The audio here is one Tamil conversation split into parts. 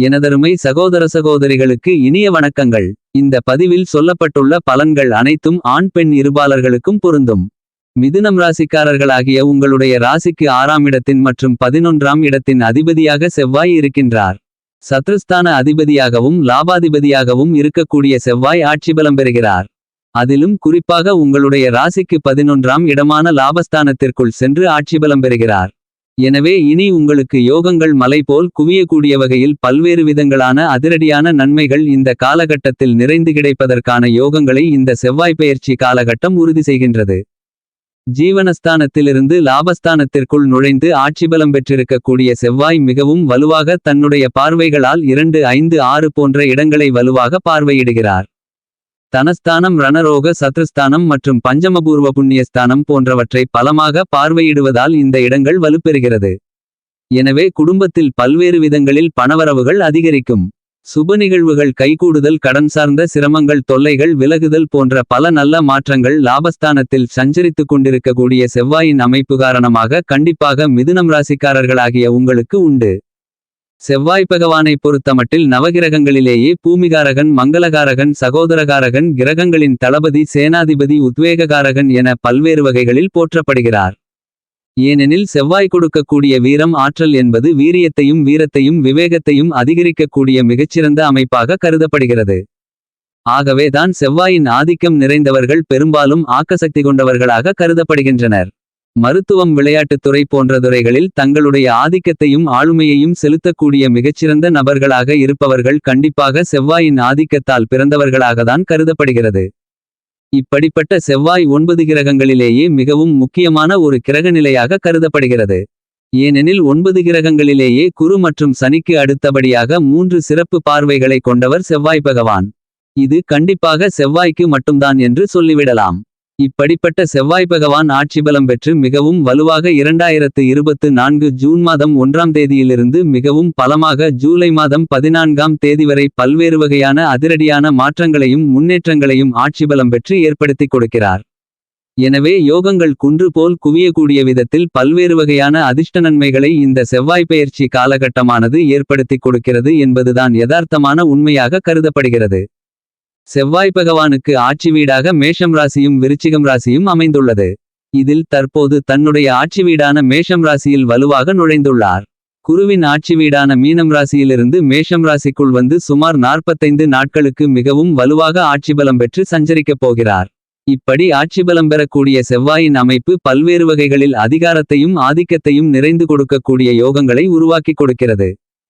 எனதருமை சகோதர சகோதரிகளுக்கு இனிய வணக்கங்கள். இந்த பதிவில் சொல்லப்பட்டுள்ள பலன்கள் அனைத்தும் ஆண் பெண் இருபாலர்களுக்கும் பொருந்தும். மிதுனம் ராசிக்காரர்களாகிய உங்களுடைய ராசிக்கு ஆறாம் இடத்தின் மற்றும் பதினொன்றாம் இடத்தின் அதிபதியாக செவ்வாய் இருக்கின்றார். சத்ருஸ்தான அதிபதியாகவும் லாபாதிபதியாகவும் இருக்கக்கூடிய செவ்வாய் ஆட்சி பலம் பெறுகிறார். அதிலும் குறிப்பாக உங்களுடைய ராசிக்கு பதினொன்றாம் இடமான லாபஸ்தானத்திற்குள் சென்று ஆட்சி பலம் பெறுகிறார். எனவே இனி உங்களுக்கு யோகங்கள் மலை போல் குவியக்கூடிய வகையில் பல்வேறு விதங்களான அதிரடியான நன்மைகள் இந்த காலகட்டத்தில் நிறைந்து கிடைப்பதற்கான யோகங்களை இந்த செவ்வாய் பெயர்ச்சி காலகட்டம் உறுதி செய்கின்றது. ஜீவனஸ்தானத்திலிருந்து லாபஸ்தானத்திற்குள் நுழைந்து ஆட்சிபலம் பெற்றிருக்கக்கூடிய செவ்வாய் மிகவும் வலுவாக தன்னுடைய பார்வைகளால் இரண்டு ஐந்து ஆறு போன்ற இடங்களை வலுவாக பார்வையிடுகிறார். தனஸ்தானம் ரணரோக சத்ருஸ்தானம் மற்றும் பஞ்சமபூர்வ புண்ணியஸ்தானம் போன்றவற்றை பலமாக பார்வையிடுவதால் இந்த இடங்கள் வலுப்பெறுகிறது. எனவே குடும்பத்தில் பல்வேறு விதங்களில் பணவரவுகள் அதிகரிக்கும். சுப நிகழ்வுகள் கைகூடுதல் கடன் சார்ந்த சிரமங்கள் தொல்லைகள் விலகுதல் போன்ற பல நல்ல மாற்றங்கள் லாபஸ்தானத்தில் சஞ்சரித்துக் கொண்டிருக்கக்கூடிய செவ்வாயின் அமைப்பு காரணமாக கண்டிப்பாக மிதுனம் ராசிக்காரர்களாகிய உங்களுக்கு உண்டு. செவ்வாய் பகவானை பொறுத்தமட்டில் நவகிரகங்களிலேயே பூமிகாரகன் மங்களகாரகன் சகோதரகாரகன் கிரகங்களின் தளபதி சேனாதிபதி உத்வேககாரகன் என பல்வேறு வகைகளில் போற்றப்படுகிறார். ஏனெனில் செவ்வாய் கொடுக்கக்கூடிய வீரம் ஆற்றல் என்பது வீரியத்தையும் வீரத்தையும் விவேகத்தையும் அதிகரிக்கக்கூடிய மிகச்சிறந்த அமைப்பாக கருதப்படுகிறது. ஆகவே தான் செவ்வாயின் ஆதிக்கம் நிறைந்தவர்கள் பெரும்பாலும் ஆக்கசக்தி கொண்டவர்களாக கருதப்படுகின்றனர். மருத்துவம் விளையாட்டுத்துறை போன்ற துறைகளில் தங்களுடைய ஆதிக்கத்தையும் ஆளுமையையும் செலுத்தக்கூடிய மிகச்சிறந்த நபர்களாக இருப்பவர்கள் கண்டிப்பாக செவ்வாயின் ஆதிக்கத்தால் பிறந்தவர்களாகத்தான் கருதப்படுகிறது. இப்படிப்பட்ட செவ்வாய் ஒன்பது கிரகங்களிலேயே மிகவும் முக்கியமான ஒரு கிரகநிலையாக கருதப்படுகிறது. ஏனெனில் ஒன்பது கிரகங்களிலேயே குரு மற்றும் சனிக்கு அடுத்தபடியாக மூன்று சிறப்பு பார்வைகளை கொண்டவர் செவ்வாய் பகவான். இது கண்டிப்பாக செவ்வாய்க்கு மட்டும்தான் என்று சொல்லிவிடலாம். இப்படிப்பட்ட செவ்வாய் பகவான் ஆட்சிபலம் பெற்று மிகவும் வலுவாக இரண்டாயிரத்து இருபத்து நான்கு ஜூன் மாதம் ஒன்றாம் தேதியிலிருந்து மிகவும் பலமாக ஜூலை மாதம் பதினான்காம் தேதி வரை பல்வேறு வகையான அதிரடியான மாற்றங்களையும் முன்னேற்றங்களையும் ஆட்சிபலம் பெற்று ஏற்படுத்திக் கொடுக்கிறார். எனவே யோகங்கள் குன்று போல் குவியக்கூடிய விதத்தில் பல்வேறு வகையான அதிர்ஷ்ட நன்மைகளை இந்த செவ்வாய் பெயர்ச்சி காலகட்டமானது ஏற்படுத்திக் கொடுக்கிறது என்பதுதான் யதார்த்தமான உண்மையாக கருதப்படுகிறது. செவ்வாய் பகவானுக்கு ஆட்சி வீடாக மேஷம் ராசியும் விருச்சிகம் ராசியும் அமைந்துள்ளது. இதில் தற்போது தன்னுடைய ஆட்சி வீடான மேஷம் ராசியில் வலுவாக நுழைந்துள்ளார். குருவின் ஆட்சி வீடான மீனம் ராசியிலிருந்து மேஷம் ராசிக்குள் வந்து சுமார் நாற்பத்தைந்து நாட்களுக்கு மிகவும் வலுவாக ஆட்சிபலம் பெற்று சஞ்சரிக்கப் போகிறார். இப்படி ஆட்சிபலம் பெறக்கூடிய செவ்வாயின் அமைப்பு பல்வேறு வகைகளில் அதிகாரத்தையும் ஆதிக்கத்தையும் நிறைந்து கொடுக்கக்கூடிய யோகங்களை உருவாக்கிக் கொடுக்கிறது.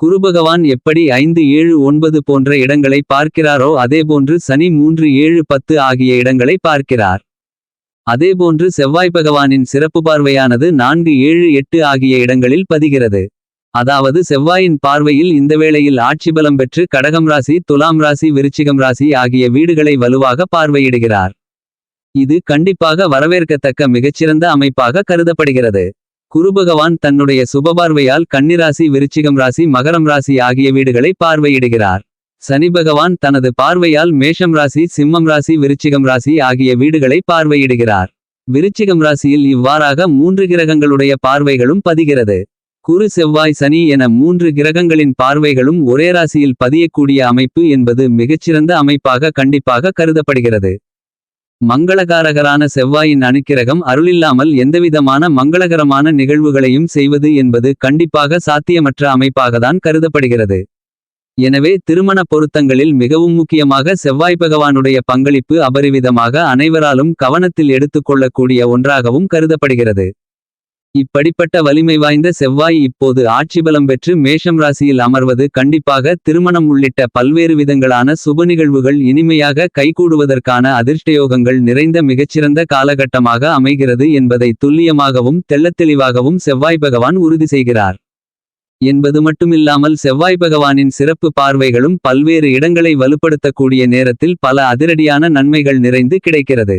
குருபகவான் எப்படி ஐந்து ஏழு ஒன்பது போன்ற இடங்களை பார்க்கிறாரோ அதேபோன்று சனி மூன்று ஏழு பத்து ஆகிய இடங்களை பார்க்கிறார். அதேபோன்று செவ்வாய் பகவானின் சிறப்பு பார்வையானது நான்கு ஏழு எட்டு ஆகிய இடங்களில் பதிகிறது. அதாவது செவ்வாயின் பார்வையில் இந்த வேளையில் ஆட்சி பலம் பெற்று கடகம் ராசி துலாம் ராசி விருச்சிகம் ராசி ஆகிய வீடுகளை வலுவாக பார்வையிடுகிறார். இது கண்டிப்பாக வரவேற்கத்தக்க மிகச்சிறந்த அமைப்பாக கருதப்படுகிறது. குருபகவான் தன்னுடைய சுபபார்வையால் கன்னிராசி விருச்சிகம் ராசி மகரம் ராசி ஆகிய வீடுகளை பார்வையிடுகிறார். சனி பகவான் தனது பார்வையால் மேஷம் ராசி சிம்மம் ராசி விருச்சிகம் ராசி ஆகிய வீடுகளை பார்வையிடுகிறார். விருச்சிகம் ராசியில் இவ்வாறாக மூன்று கிரகங்களுடைய பார்வைகளும் பதிகிறது. குரு செவ்வாய் சனி என மூன்று கிரகங்களின் பார்வைகளும் ஒரே ராசியில் பதியக்கூடிய அமைப்பு என்பது மிகச்சிறந்த அமைப்பாக கண்டிப்பாக கருதப்படுகிறது. மங்களகாரகரான செவ்வாயின் அணுக்கிரகம் அருளில்லாமல் எந்தவிதமான மங்களகரமான நிகழ்வுகளையும் செய்வது என்பது கண்டிப்பாக சாத்தியமற்ற அமைப்பாகத்தான் கருதப்படுகிறது. எனவே திருமண பொருத்தங்களில் மிகவும் முக்கியமாக செவ்வாய் பகவானுடைய பங்களிப்பு அபரிவிதமாக அனைவராலும் கவனத்தில் எடுத்துக்கொள்ளக்கூடிய ஒன்றாகவும் கருதப்படுகிறது. இப்படிப்பட்ட வலிமை வாய்ந்த செவ்வாய் இப்போது ஆட்சிபலம் பெற்று மேஷம் ராசியில் அமர்வது கண்டிப்பாக திருமணம் உள்ளிட்ட பல்வேறு விதங்களான சுப நிகழ்வுகள் இனிமையாக கைகூடுவதற்கான அதிர்ஷ்டயோகங்கள் நிறைந்த மிகச்சிறந்த காலகட்டமாக அமைகிறது என்பதை துல்லியமாகவும் தெள்ளத்தெளிவாகவும் செவ்வாய் பகவான் உறுதி செய்கிறார். என்பது மட்டுமில்லாமல் செவ்வாய் பகவானின் சிறப்பு பார்வைகளும் பல்வேறு இடங்களை வலுப்படுத்தக்கூடிய நேரத்தில் பல அதிரடியான நன்மைகள் நிறைந்து கிடைக்கிறது.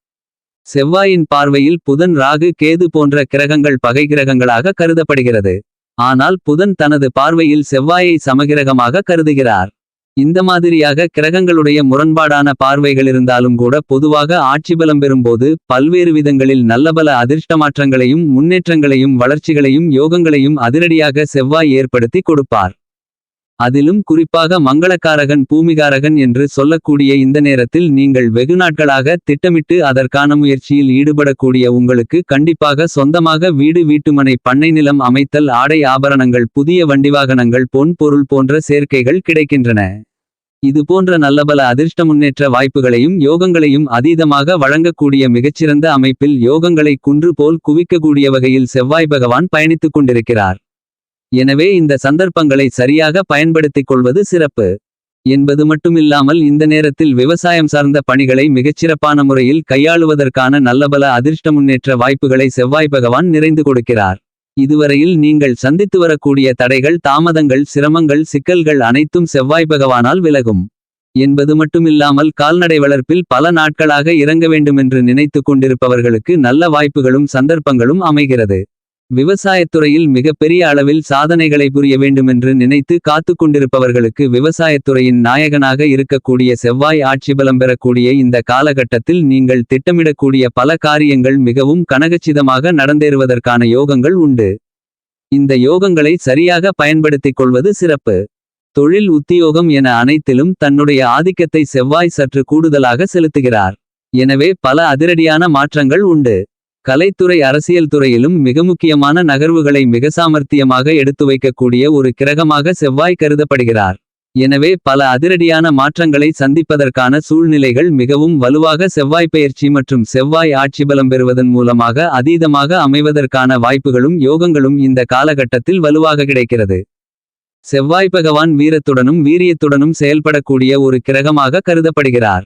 செவ்வாயின் பார்வையில் புதன் ராகு கேது போன்ற கிரகங்கள் பகை கிரகங்களாக கருதப்படுகிறது. ஆனால் புதன் தனது பார்வையில் செவ்வாயை சமகிரகமாக கருதுகிறார். இந்த மாதிரியாக கிரகங்களுடைய முரண்பாடான பார்வைகள் இருந்தாலும் கூட பொதுவாக ஆட்சி பலம் பெறும்போது பல்வேறு விதங்களில் நல்லபல அதிர்ஷ்ட மாற்றங்களையும் முன்னேற்றங்களையும் வளர்ச்சிகளையும் யோகங்களையும் அதிரடியாக செவ்வாய் ஏற்படுத்தி கொடுப்பார். அதிலும் குறிப்பாக மங்களக்காரகன் பூமிகாரகன் என்று சொல்லக்கூடிய இந்த நேரத்தில் நீங்கள் வெகு நாட்களாக திட்டமிட்டு அதற்கான முயற்சியில் ஈடுபடக்கூடிய உங்களுக்கு கண்டிப்பாக சொந்தமாக வீடு வீட்டுமனை பண்ணை நிலம் அமைத்தல் ஆடை ஆபரணங்கள் புதிய வண்டிவாகனங்கள் பொன் பொருள் போன்ற சேர்க்கைகள் கிடைக்கின்றன. இது போன்ற நல்லபல அதிர்ஷ்ட முன்னேற்ற வாய்ப்புகளையும் யோகங்களையும் அதீதமாக வழங்கக்கூடிய மிகச்சிறந்த அமைப்பில் யோகங்களை குன்று போல் குவிக்கக்கூடிய வகையில் செவ்வாய் பகவான் பயணித்துக் கொண்டிருக்கிறார். எனவே இந்த சந்தர்ப்பங்களை சரியாக பயன்படுத்திக் கொள்வது சிறப்பு. என்பது மட்டுமில்லாமல் இந்த நேரத்தில் விவசாயம் சார்ந்த பணிகளை மிகச்சிறப்பான முறையில் கையாளுவதற்கான நல்லபல அதிர்ஷ்ட முன்னேற்ற வாய்ப்புகளை செவ்வாய் பகவான் நிறைந்து கொடுக்கிறார். இதுவரையில் நீங்கள் சந்தித்து வரக்கூடிய தடைகள் தாமதங்கள் சிரமங்கள் சிக்கல்கள் அனைத்தும் செவ்வாய் பகவானால் விலகும். என்பது மட்டுமில்லாமல் கால்நடை வளர்ப்பில் பல நாட்களாக இறங்க வேண்டுமென்று நினைத்துக் கொண்டிருப்பவர்களுக்கு நல்ல வாய்ப்புகளும் சந்தர்ப்பங்களும் அமைகிறது. விவசாயத்துறையில் மிகப்பெரிய அளவில் சாதனைகளை புரிய வேண்டுமென்று நினைத்து காத்து கொண்டிருப்பவர்களுக்கு விவசாயத்துறையின் நாயகனாக இருக்கக்கூடிய செவ்வாய் ஆட்சி பலம் பெறக்கூடிய இந்த காலகட்டத்தில் நீங்கள் திட்டமிடக்கூடிய பல காரியங்கள் மிகவும் கனகச்சிதமாக நடந்தேறுவதற்கான யோகங்கள் உண்டு. இந்த யோகங்களை சரியாக பயன்படுத்திக் கொள்வது சிறப்பு. தொழில் உத்தியோகம் என அனைத்திலும் தன்னுடைய ஆதிக்கத்தை செவ்வாய் சற்று கூடுதலாக செலுத்துகிறார். எனவே பல அதிரடியான மாற்றங்கள் உண்டு. கலைத்துறை அரசியல் துறையிலும் மிக முக்கியமான நகர்வுகளை மிக சாமர்த்தியமாக எடுத்து வைக்கக்கூடிய ஒரு கிரகமாக செவ்வாய் கருதப்படுகிறார். எனவே பல அதிரடியான மாற்றங்களை சந்திப்பதற்கான சூழ்நிலைகள் மிகவும் வலுவாக செவ்வாய் பயிற்சி மற்றும் செவ்வாய் ஆட்சி பலம் பெறுவதன் மூலமாக அதீதமாக அமைவதற்கான வாய்ப்புகளும் யோகங்களும் இந்த காலகட்டத்தில் வலுவாக கிடைக்கிறது. செவ்வாய் பகவான் வீரத்துடனும் வீரியத்துடனும் செயல்படக்கூடிய ஒரு கிரகமாக கருதப்படுகிறார்.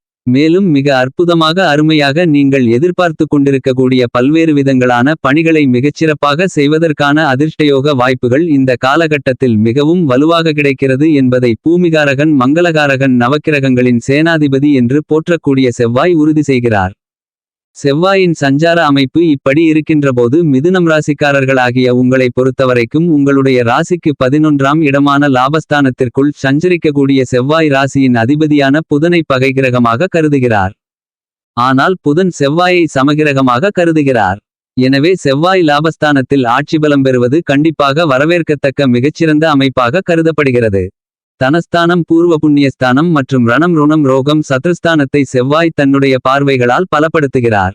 மேலும் மிக அற்புதமாக அருமையாக நீங்கள் எதிர்பார்த்து கொண்டிருக்கக்கூடிய பல்வேறு விதங்களான பணிகளை மிகச்சிறப்பாக செய்வதற்கான அதிர்ஷ்டயோக வாய்ப்புகள் இந்த காலகட்டத்தில் மிகவும் வலுவாக கிடைக்கிறது என்பதை பூமிகாரகன் மங்களகாரகன் நவக்கிரகங்களின் சேனாதிபதி என்று போற்றக்கூடிய செவ்வாய் உறுதி செய்கிறார். செவ்வாயின் சஞ்சார அமைப்பு இப்படி இருக்கின்றபோது மிதுனம் ராசிக்காரர்களாகிய உங்களை பொறுத்தவரைக்கும் உங்களுடைய ராசிக்கு பதினொன்றாம் இடமான லாபஸ்தானத்திற்குள் சஞ்சரிக்கக்கூடிய செவ்வாய் ராசியின் அதிபதியான புதனை பகைகிரகமாக கருதுகிறார். ஆனால் புதன் செவ்வாயை சமகிரகமாக கருதுகிறார். எனவே செவ்வாய் லாபஸ்தானத்தில் ஆட்சி பலம் பெறுவது கண்டிப்பாக வரவேற்கத்தக்க மிகச்சிறந்த அமைப்பாக கருதப்படுகிறது. தனஸ்தானம் பூர்வ புண்ணியஸ்தானம் மற்றும் ரணம் ருணம் ரோகம் சத்ருஸ்தானத்தை செவ்வாய் தன்னுடைய பார்வைகளால் பலப்படுத்துகிறார்.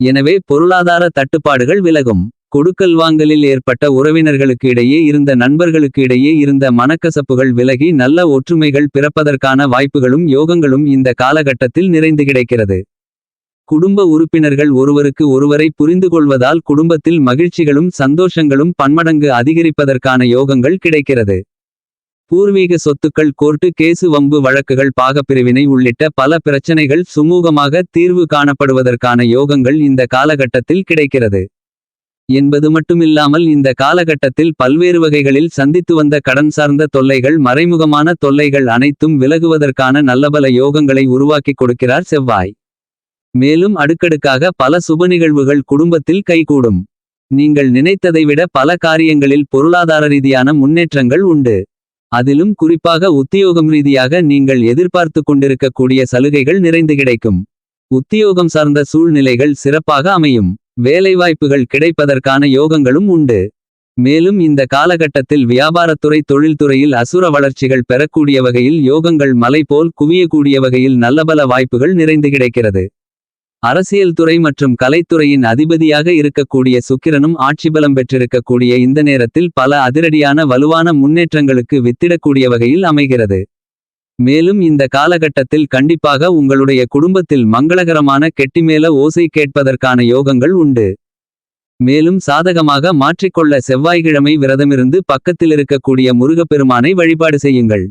எனவே பொருளாதார தட்டுப்பாடுகள் விலகும். கொடுக்கல் வாங்கலில் ஏற்பட்ட உறவினர்களுக்கு இடையே இருந்த நண்பர்களுக்கு இடையே இருந்த மனக்கசப்புகள் விலகி நல்ல ஒற்றுமைகள் பிறப்பதற்கான வாய்ப்புகளும் யோகங்களும் இந்த காலகட்டத்தில் நிறைந்து கிடைக்கிறது. குடும்ப உறுப்பினர்கள் ஒருவருக்கு ஒருவரை புரிந்து கொள்வதால் குடும்பத்தில் மகிழ்ச்சிகளும் சந்தோஷங்களும் பன்மடங்கு அதிகரிப்பதற்கான யோகங்கள் கிடைக்கிறது. பூர்வீக சொத்துக்கள் கோர்ட்டு கேசு வம்பு வழக்குகள் பாகப்பிரிவினை உள்ளிட்ட பல பிரச்சனைகள் சுமூகமாக தீர்வு காணப்படுவதற்கான யோகங்கள் இந்த காலகட்டத்தில் கிடைக்கிறது. என்பது மட்டுமில்லாமல் இந்த காலகட்டத்தில் பல்வேறு வகைகளில் சந்தித்து வந்த கடன் சார்ந்த தொல்லைகள் மறைமுகமான தொல்லைகள் அனைத்தும் விலகுவதற்கான நல்லபல யோகங்களை உருவாக்கிக் கொடுக்கிறார் செவ்வாய். மேலும் அடுக்கடுக்காக பல சுப நிகழ்வுகள் குடும்பத்தில் கைகூடும். நீங்கள் நினைத்ததை விட பல காரியங்களில் பொருளாதார ரீதியான முன்னேற்றங்கள் உண்டு. அதிலும் குறிப்பாக உத்தியோகம் ரீதியாக நீங்கள் எதிர்பார்த்து கொண்டிருக்கக்கூடிய சலுகைகள் நிறைந்து கிடைக்கும். உத்தியோகம் சார்ந்த சூழ்நிலைகள் சிறப்பாக அமையும். வேலைவாய்ப்புகள் கிடைப்பதற்கான யோகங்களும் உண்டு. மேலும் இந்த காலகட்டத்தில் வியாபாரத்துறை தொழில்துறையில் அசுர வளர்ச்சிகள் பெறக்கூடிய வகையில் யோகங்கள் மலை போல் குவியக்கூடிய வகையில் நல்லபல வாய்ப்புகள் நிறைந்து கிடைக்கிறது. அரசியல் துறை மற்றும் கலைத்துறையின் அதிபதியாக இருக்கக்கூடிய சுக்கிரனும் ஆட்சிபலம் பெற்றிருக்கக்கூடிய இந்த நேரத்தில் பல அதிரடியான வலுவான முன்னேற்றங்களுக்கு வித்திடக்கூடிய வகையில் அமைகிறது. மேலும் இந்த காலகட்டத்தில் கண்டிப்பாக உங்களுடைய குடும்பத்தில் மங்களகரமான கெட்டிமேல ஓசை கேட்பதற்கான யோகங்கள் உண்டு. மேலும் சாதகமாக மாற்றிக்கொள்ள செவ்வாய்க்கிழமை விரதமிருந்து பக்கத்திலிருக்கக்கூடிய முருகப்பெருமானை வழிபாடு செய்யுங்கள்.